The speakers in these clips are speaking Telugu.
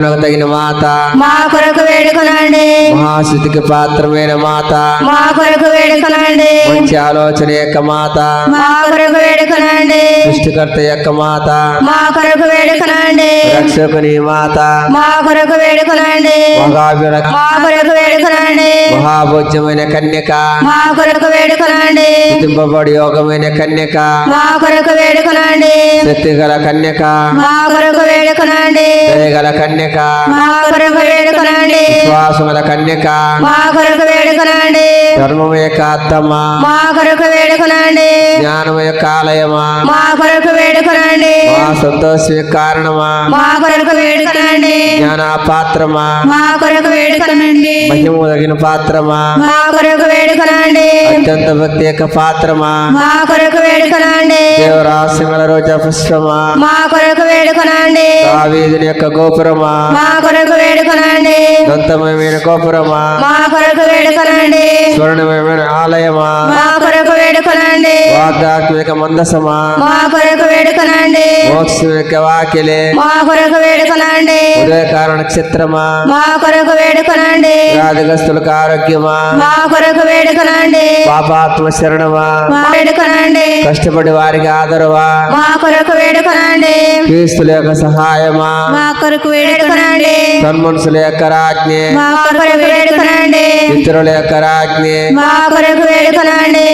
తగిన మాత. మా కొరకు వేడుకొనండి. మహాశుద్ధికి పాత్రమైన మాత. మా కొరకు వేడుకొనండి. మంచి ఆలోచన యొక్క మాత. మా కొరకు వేడుకొనండి. సృష్టికర్త యొక్క మాత. మా కొరకు వేడుకొనండి. రక్షకుని మాత. మా కొరకు వేడుకొనండి. మా కొరకు వేడుకొనండి. మహాభోజ్యమైన కన్యక. మా కొరకు వేడుకొనండి. దింపబడి యోగమైన కన్యక. మా కొరకు వేడుకొనండి. శక్తిగల కన్యక. మా కొరకు వేడుకొనండి. దయగల కన్యక. మా కొరకు వేడుకొనండి విశ్వాసముల కన్యక. మా కొరకు వేడుకొనండి ధర్మము యొక్క అత్తమ్మ మా కొరకు వేడుకొనండి జ్ఞానము యొక్క ఆలయమా? మా కొరకు వేడుకొనండి మా సంతోషం యొక్క కారణమా? మా కొరకు వేడుకొనండి జ్ఞాన పాత్రమా? మా కొరకు వేడుకొనండి మహిము తగిన పాత్రమా? మా కొరకు వేడుకొనండి అత్యంత భక్తి యొక్క పాత్రమా? మా కొరకు వేడుకొనండి దేవరాశిమల రోజా పుష్పమా మా కొరకు వేడుకొనండి దావీదుని యొక్క గోపురమా? మా కొరకు వేడుకొనండి. దంతమయమైన గోపురమా మా కొరకు వేడుకొనండి. స్వర్ణమయమైన ఆలయమా. మా కొరకు వేడుకొనండి. వాగ్దాత్మిక మందసమా? మా కొరకు వేడుకొనండి. మోక్షం వాకిలే మా కొరకు వేడుకొనండి. ఉదయకాల నక్షత్రమా? మా కొరకు వేడుకొనండి. వ్యాధిగస్తులకు ఆరోగ్యమా? మా కొరకు వేడుకొనండి. పాపాత్మ శరణమా? మా వేడుకొనండి. కష్టపడి వారికి ఆదరవా? మా కొరకు వేడుకొనండి. క్రీస్తుల యొక్క సహాయమా? మా కొరకు వేడుకొనండి. సన్మనుషుల యొక్క రాజ్ఞే? మా కొరకు వేడుకొనండి. ఇతరుల యొక్క రాజ్ఞే? మా కొరకు వేడుకొనండి.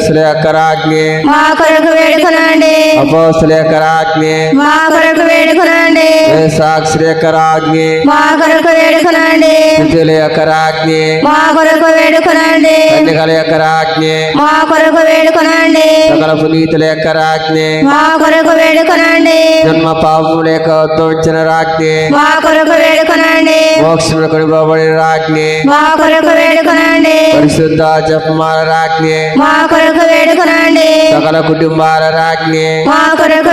దీర్ఘదర్శుల యొక్క రాజ్ఞే మా కొరకు వేడుకొనండి. అపోస్తుల యొక్క రాజ్ఞే మా కొరకు వేడుకొనండి. సాక్షుల యొక్క రాజ్ఞే మా కొరకు వేడుకొనండి. స్థితుల యొక్క రాజ్ఞే మా కొరకు వేడుకొనండి. కన్యకల యొక్క రాజ్ఞే మా కొరకు వేడుకొనండి. సకల పునీతుల యొక్క రాజ్ఞే మా కొరకు వేడుకొనండి. జన్మ పాపముల యొక్క ఉద్భవించిన రాజ్ఞే మా కొరకు వేడుకొనండి. మోక్షములు కొనిపోబడిన రాజ్ఞే మా కొరకు వేడుకొనండి. పరిశుద్ధ జపమాల రాజ్ఞే మా కొరకు వేడుకొనండి. సకల కుటుంబాల రాజ్ఞే. మా కొరకు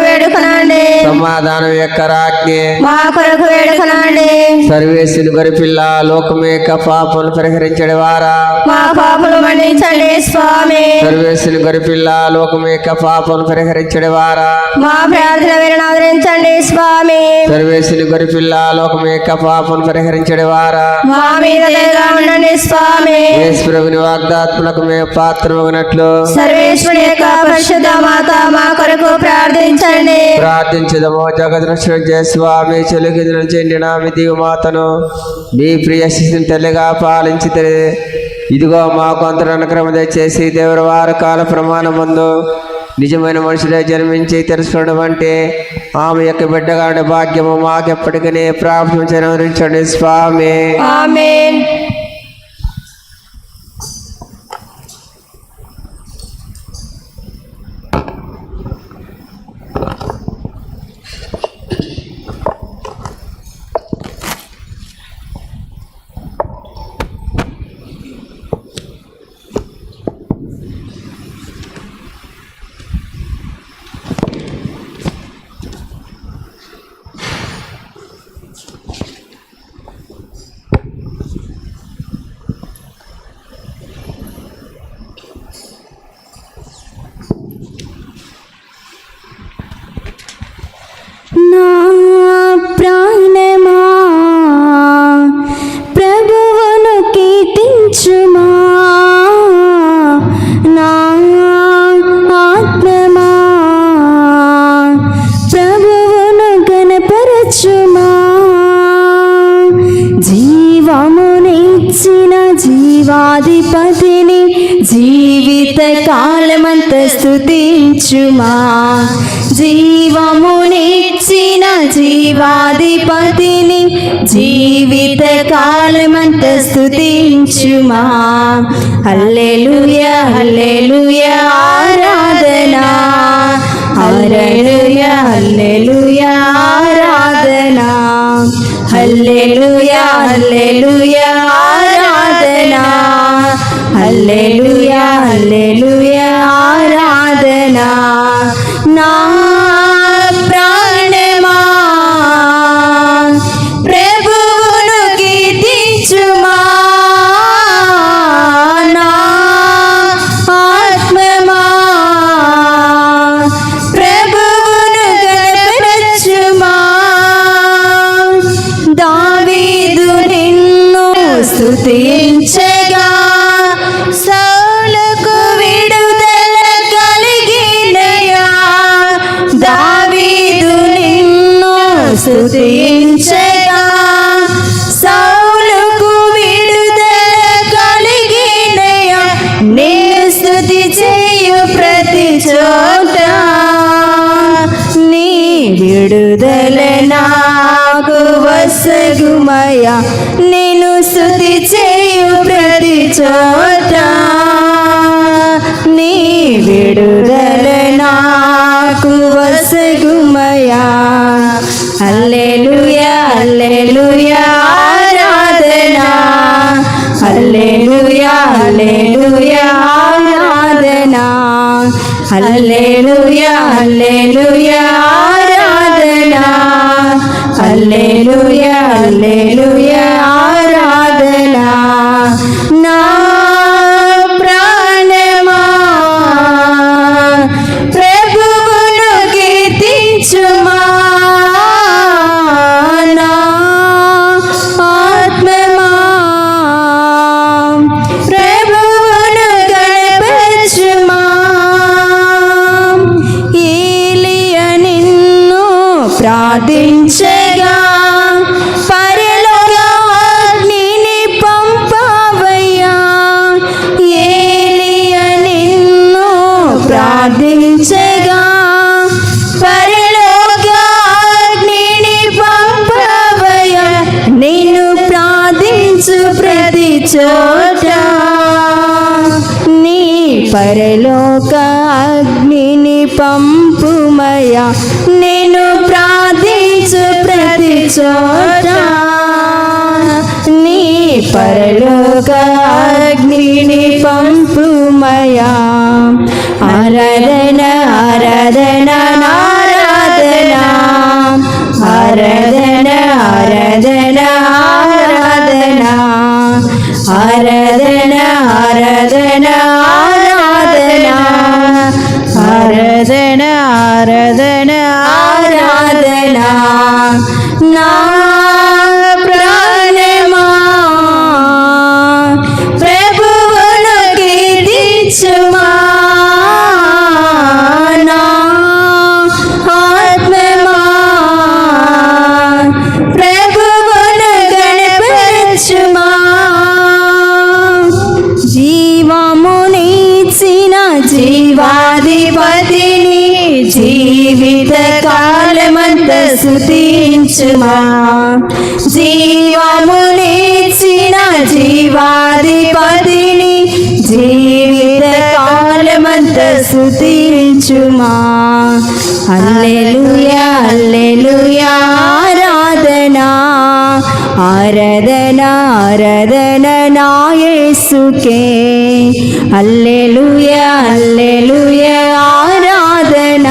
సమాధానం యొక్క రాజ్ఞే. మా కొరకు వేడుకొనండి సర్వేశ్వరుని గరిపిల్ల లోకం యొక్క పాపములు పరిహరించడి వారా. మా పాపలు మన్నించండి స్వామి. సర్వేశ్వరుని గరిపిల్ల లోకం యొక్క పాపములు పరిహరించడి వారా. మా ప్రార్థన వినను ఆదరించండి స్వామి. సర్వేశ్వరుని గరిపిల్ల లోకం యొక్క పాపములు పరిహరించడి వారా. మా మీద ఉండండి స్వామి. యేసుప్రభుని వాగ్దాత్మలకు మేము పాత్రమగినట్లు. సర్వేశ్వరి యొక్క పరిశుద్ధ మాత మా కొరకు ప్రార్థించండి. ప్రార్థించదము జగద్రక్షణ స్వామి చెలుగిదులు చెందిన మీ దిగుమాతను మీ ప్రియ శిశుని తల్లిగా పాలించి ఇదిగో మా కొంత అనుక్రమ దయచేసి దేవుడు వారు కాల ప్రమాణం ముందు నిజమైన మనుషులే జన్మించి తెలుసుకోవడం అంటే ఆమె యొక్క బిడ్డగా భాగ్యము మాకెప్పటికీ ప్రాప్తించండి స్వామి. মা స్థుతించుమా జీవమునిచ్చిన జీవాధిపతిని జీవిత కాలమంత స్థుతించుమా హల్లెలూయా హల్లెలూయా. ಮೊದಲೇ ನಾಗು ವಸಗುಮಯ ನೀನು ಸುತಿ చేయు ప్రతి చోట. నీ విడుదల నాకు వసగుమయా నీ పరలోక అగ్నిని పంపుమయ ఆరాధన ఆరాధన ఆరాధన సుతించుమా జీవమునిచ్చిన జీవాధిపతిని జీవిత కాలమంత సుతించుమా అల్లెలుయా అల్లెలుయా ఆరాధనా ఆరాధన ఆరాధన నాయసుకే అల్లెలుయా అల్లెలుయా ఆరాధన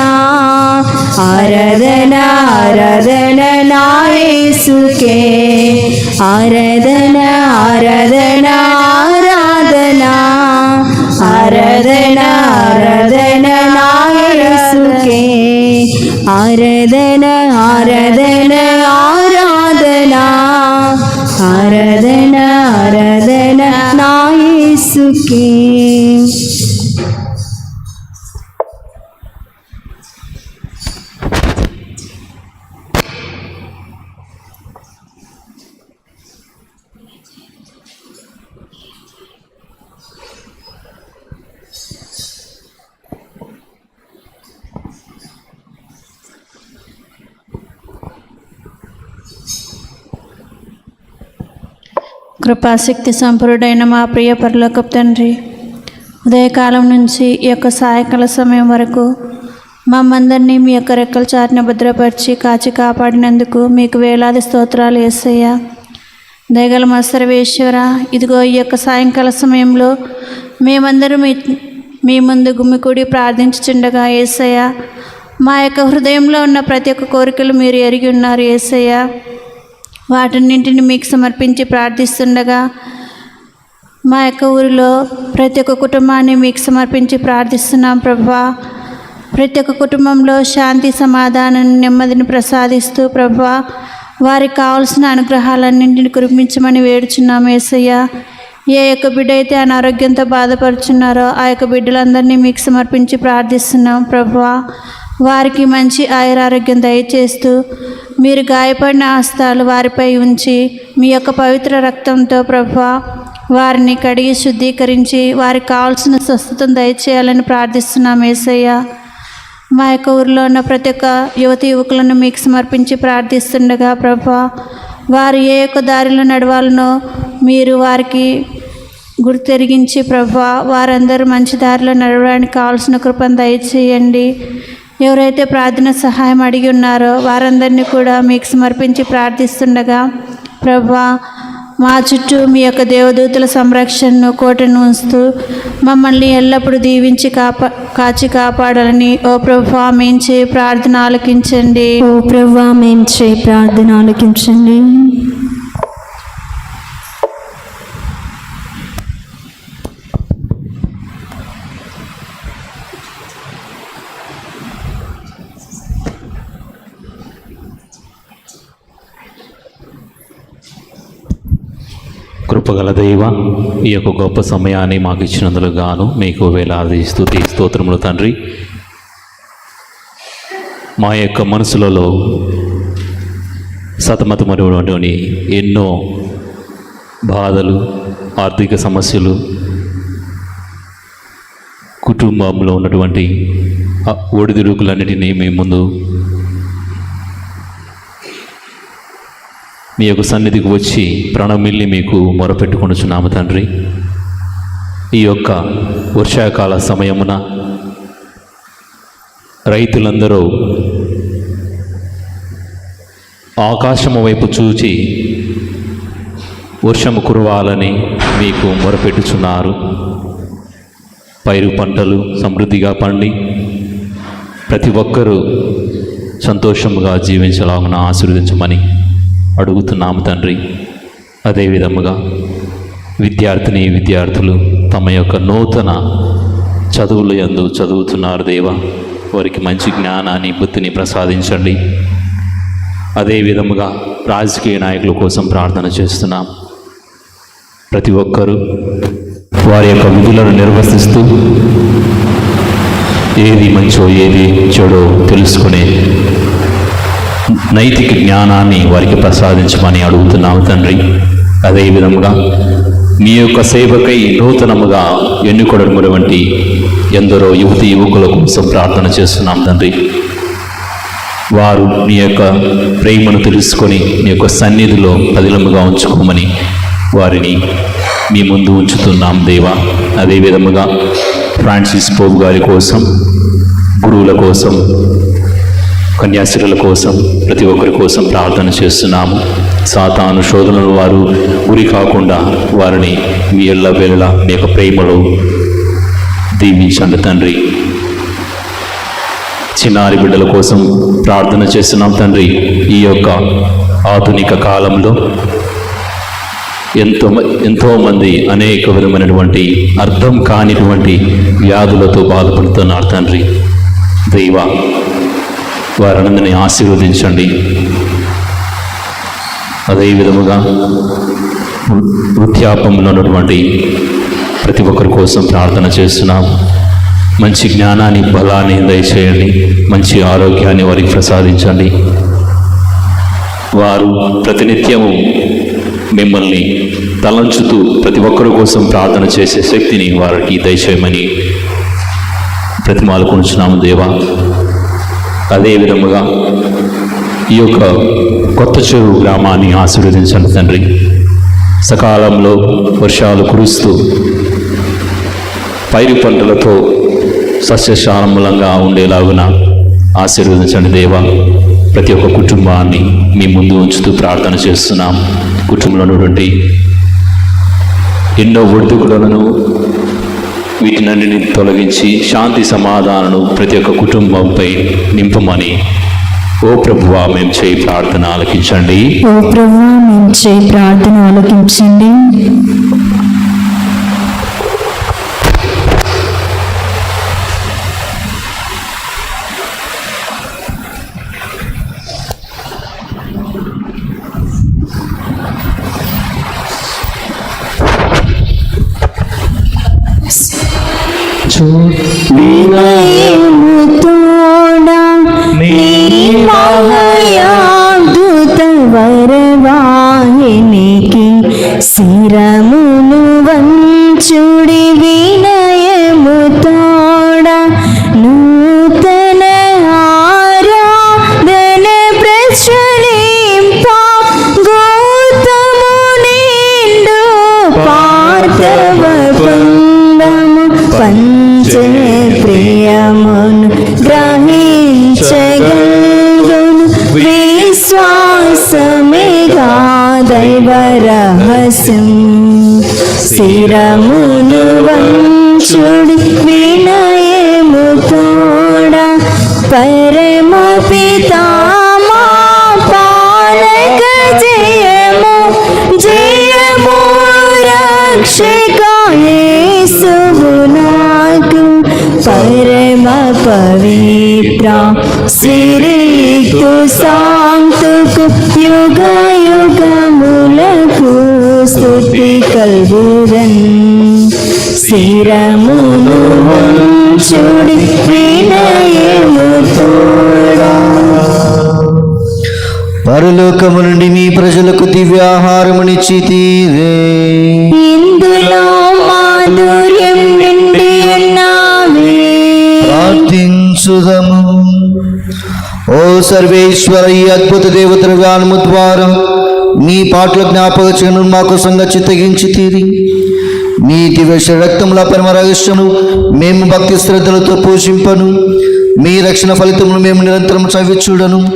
ఆరాధన ఆరాధన ಯೇಸುಕೆ ಆರಾಧನಾ ಆರಾಧನಾ ಆರಾಧನಾ ಆರಾಧನಾ ಆರಾಧನಾ ಯೇಸುಕೆ ಆರಾಧನಾ ಆರಾಧನಾ ಆರಾಧನಾ ಆರಾಧನಾ ಆರಾಧನಾ ನಾ ಯೇಸುಕೆ కృపాశక్తి సంపూర్ణుడైన మా ప్రియ పరలోకపు తండ్రి ఉదయకాలం నుంచి ఈ యొక్క సాయంకాల సమయం వరకు మమ్మందరినీ మీ యొక్క రెక్కల చాటున భద్రపరిచి కాచి కాపాడినందుకు మీకు వేలాది స్తోత్రాలు వేసయ్యా దయగల మా సర్వేశ్వర ఇదిగో ఈ యొక్క సాయంకాల సమయంలో మేమందరూ మీ మీ ముందు గుమ్మికూడి ప్రార్థించుచుండగా ఏసయ్య మా యొక్క హృదయంలో ఉన్న ప్రతి ఒక్క కోరికలు మీరు ఎరిగి ఉన్నారు ఏసయ్య. వాటన్నింటిని మీకు సమర్పించి ప్రార్థిస్తుండగా మా యొక్క ఊరిలో ప్రతి ఒక్క కుటుంబాన్ని మీకు సమర్పించి ప్రార్థిస్తున్నాం ప్రభా. ప్రతి ఒక్క కుటుంబంలో శాంతి సమాధానం నెమ్మదిని ప్రసాదిస్తూ ప్రభా. వారికి కావాల్సిన అనుగ్రహాలన్నింటిని కురిపించమని వేడుచున్నాం ఏసయ్య. ఏ యొక్క బిడ్డ అయితే అనారోగ్యంతో బాధపడుచున్నారో ఆ యొక్క బిడ్డలందరినీ మీకు సమర్పించి ప్రార్థిస్తున్నాం ప్రభా. వారికి మంచి ఆయురారోగ్యం దయచేస్తూ మీరు గాయపడిన హస్తాలు వారిపై ఉంచి మీ యొక్క పవిత్ర రక్తంతో ప్రభా వారిని కడిగి శుద్ధీకరించి వారికి కావాల్సిన స్వస్థతను దయచేయాలని ప్రార్థిస్తున్నాం ఏసయ్య. మా యొక్క ఊరిలో ఉన్న ప్రతి ఒక్క యువతి యువకులను మీకు సమర్పించి ప్రార్థిస్తుండగా ప్రభా వారు ఏ యొక్క దారిలో నడవాలనో మీరు వారికి గుర్తెరిగించి ప్రభా వారందరూ మంచి దారిలో నడవడానికి కావాల్సిన కృపను దయచేయండి. ఎవరైతే ప్రార్థన సహాయం అడిగి ఉన్నారో వారందరినీ కూడా మీకు సమర్పించి ప్రార్థిస్తుండగా ప్రభా మా చుట్టూ మీ యొక్క దేవదూతల సంరక్షణను కోటను ఉంచుతూ మమ్మల్ని ఎల్లప్పుడూ దీవించి కాపా కాచి కాపాడాలని ఓ ప్రభా మేము ప్రార్థన ఆలకించండి. ఓ ప్రభా మేము ప్రార్థన ఆలకించండి. కృపగల దైవ ఈ యొక్క గొప్ప సమయాన్ని మాకు ఇచ్చినందుకు గాను మీకు వేలాది స్థుతి స్తోత్రములు తండ్రి. మా యొక్క మనసులలో సతమతమైనటువంటి ఎన్నో బాధలు ఆర్థిక సమస్యలు కుటుంబంలో ఉన్నటువంటి ఒడిదుడుకులన్నిటినీ మీ ముందు మీ యొక్క సన్నిధికి వచ్చి ప్రణమిల్లి మీకు మొరపెట్టుకొనుచున్నాము తండ్రి. ఈ యొక్క వర్షాకాల సమయమున రైతులందరూ ఆకాశము వైపు చూచి వర్షము కురవాలని మీకు మొరపెట్టుచున్నారు. పైరు పంటలు సమృద్ధిగా పండి ప్రతి ఒక్కరూ సంతోషముగా జీవించలాగున ఆశీర్వదించమని అడుగుతున్నాము తండ్రి. అదేవిధముగా విద్యార్థిని విద్యార్థులు తమ యొక్క నూతన చదువులు ఎందు చదువుతున్నారు దేవ. వారికి మంచి జ్ఞానాన్ని బుద్ధిని ప్రసాదించండి. అదే విధముగా రాజకీయ నాయకుల కోసం ప్రార్థన చేస్తున్నాం. ప్రతి ఒక్కరూ వారి యొక్క విధులను నిర్వర్తిస్తూ ఏది మంచో ఏది చెడో తెలుసుకునే నైతిక జ్ఞానాన్ని వారికి ప్రసాదించమని అడుగుతున్నాము తండ్రి. అదే విధముగా మీ యొక్క సేవకై నూతనముగా ఎన్నుకొనటువంటి ఎందరో యువతి యువకుల కోసం ప్రార్థన చేస్తున్నాం తండ్రి. వారు నీ యొక్క ప్రేమను తెలుసుకొని నీ యొక్క సన్నిధిలో పదిలముగా ఉంచుకోమని వారిని మీ ముందు ఉంచుతున్నాం దేవా. అదే విధముగా ఫ్రాన్సిస్ పోపు గారి కోసం గురువుల కోసం కన్యాస్త్రీల కోసం ప్రతి ఒక్కరి కోసం ప్రార్థన చేస్తున్నాము. సాతాను శోధనలు వారు గురి కాకుండా వారిని మీ ఎల్ల వేళ మీ యొక్క ప్రేమలో దీవించండి తండ్రి. చిన్నారి బిడ్డల కోసం ప్రార్థన చేస్తున్నాం తండ్రి. ఈ యొక్క ఆధునిక కాలంలో ఎంతో ఎంతోమంది అనేక విధమైనటువంటి అర్థం కానిటువంటి వ్యాధులతో బాధపడుతున్నారు తండ్రి. దైవ వారందరినీ ఆశీర్వదించండి. అదే విధముగా వృ- వృద్ధాపంలో ఉన్నటువంటి ప్రతి ఒక్కరి కోసం ప్రార్థన చేస్తున్నాం. మంచి జ్ఞానాన్ని బలాన్ని దయచేయండి. మంచి ఆరోగ్యాన్ని వారికి ప్రసాదించండి. వారు ప్రతినిత్యము మిమ్మల్ని తలంచుతూ ప్రతి ఒక్కరి కోసం ప్రార్థన చేసే శక్తిని వారికి దయచేయమని ప్రతిమాలుకుంటున్నాము దేవా. అదే విధముగా ఈ యొక్క కొత్త చెరువు గ్రామాన్ని ఆశీర్వదించండి తండ్రి. సకాలంలో వర్షాలు కురుస్తూ పైరు పంటలతో సస్యశాలములంగా ఉండేలాగున ఆశీర్వదించండి దేవా. ప్రతి ఒక్క కుటుంబాన్ని మీ ముందు ఉంచుతూ ప్రార్థన చేస్తున్నాం. కుటుంబంలో ఉన్నటువంటి ఎన్నో ఒడిదుకులను వీటినన్నిటిని తొలగించి శాంతి సమాధానను ప్రతి ఒక్క కుటుంబంపై నింపమని. ఓ ప్రభువా మేము చేయి ప్రార్థన ఆలకించండి. ఓ ప్రభా మేము చేయి ప్రార్థన ఆలకించండి. శిరమును వంచుడి వినయము శిరమును తోడా పరలోకము నుండి మీ ప్రజలకు దివ్యాహారమునిచ్చి తీరే ఇందులో మాధుర్యం నిండి ఉన్నావే. ప్రార్థించుదము. ఓ సర్వేశ్వర ఈ అద్భుత దేవతల గానము ద్వారా మీ పాటల జ్ఞాపక మాకు సంగ చిత్తగించి తీరి నీటి దివ్య రక్తముల పరమ మేము భక్తి శ్రద్ధలతో పోషింపను. మీ రక్షణ ఫలితమును మేము నిరంతరం చవిచూడను.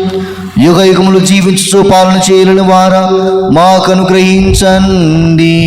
యుగ యుగములు జీవించు పాలన చేయలేని వారా మాకు అనుగ్రహించండి.